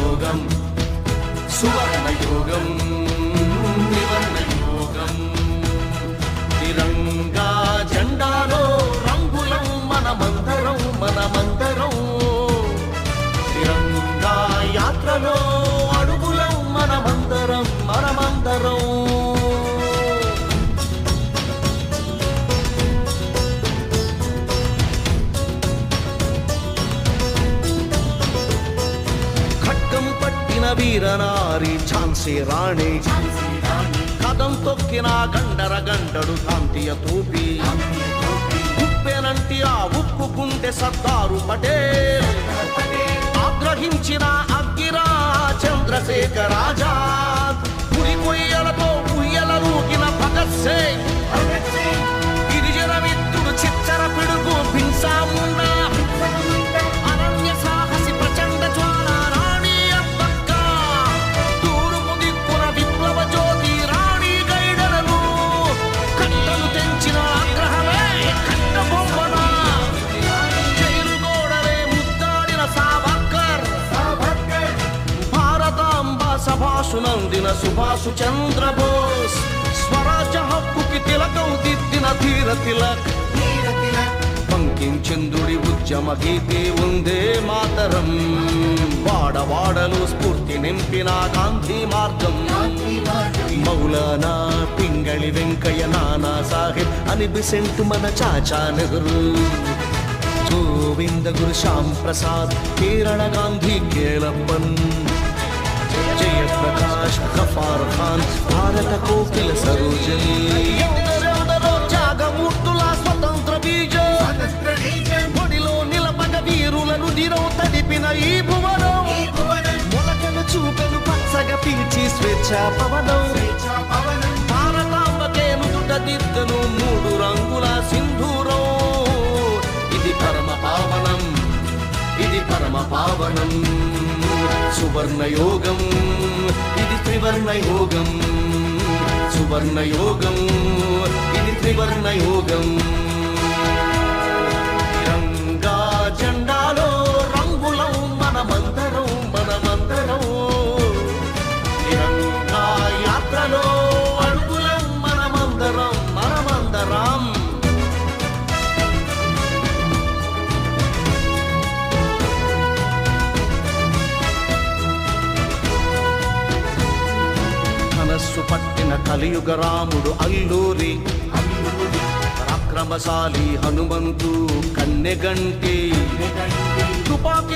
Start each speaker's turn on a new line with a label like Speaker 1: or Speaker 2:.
Speaker 1: యోగం సువర్ణ యోగం నివర్ణ యోగం తిరంగా పట్టిన వీరనారి ఝాన్సీ రాణి. కథం తొక్కిన గండర గండడు కాంతియ తూపి. ఉప్పెనంటి ఆ ఉప్పు గుండె సర్దారు పటేల్. ఆగ్రహించిన అగ్గిరా చంద్రశేఖరాజా సభాషునందిన సుభాసు చంద్రబోస్. స్వరాజ హక్కుకి తిలకం దిద్దిన ధీర తిలక్ పంకించంద్రుడి ఉద్యమ గీతి ఉందే మాతరం. వాడవాడలు స్ఫూర్తి నింపిన గాంధీ మార్గం. మౌలానా పింగళి వెంకయ్య నానా సాహెబ్ అని బిసెంట్ మన చాచా నెహ్రూ. గోవింద గురు శ్యామ్ ప్రసాద్ కేరళ గాంధీ కేలప్పన్. జయప్రకాష్ గఫార్ ఖాన్ భారత కోకిల సరోజని త్యాగమూర్తుల స్వతంత్ర బీజం. ఒడిలో నిలబడ వీరులను దినం తడిపిన ఈ భువనం. మొలకలు చూపెను పచ్చగా పీల్చి స్వేచ్ఛ పవనం మూడు రంగుల సింధూరం. ఇది పరమ పావనం. ఇది పరమ పావనం. సువర్ణ యోగం ఇది త్రివర్ణ యోగం. సువర్ణ యోగం. ఇది త్రివర్ణ యోగం. తిరంగా జెండాలో రంగులం మనమందరం మనమందరం తిరంగా యాత్రలో మనస్సు కలియుగ రాముడు అల్లూరి. పరాక్రమశాలి హనుమంతు కన్నెగంటి. తుపాకి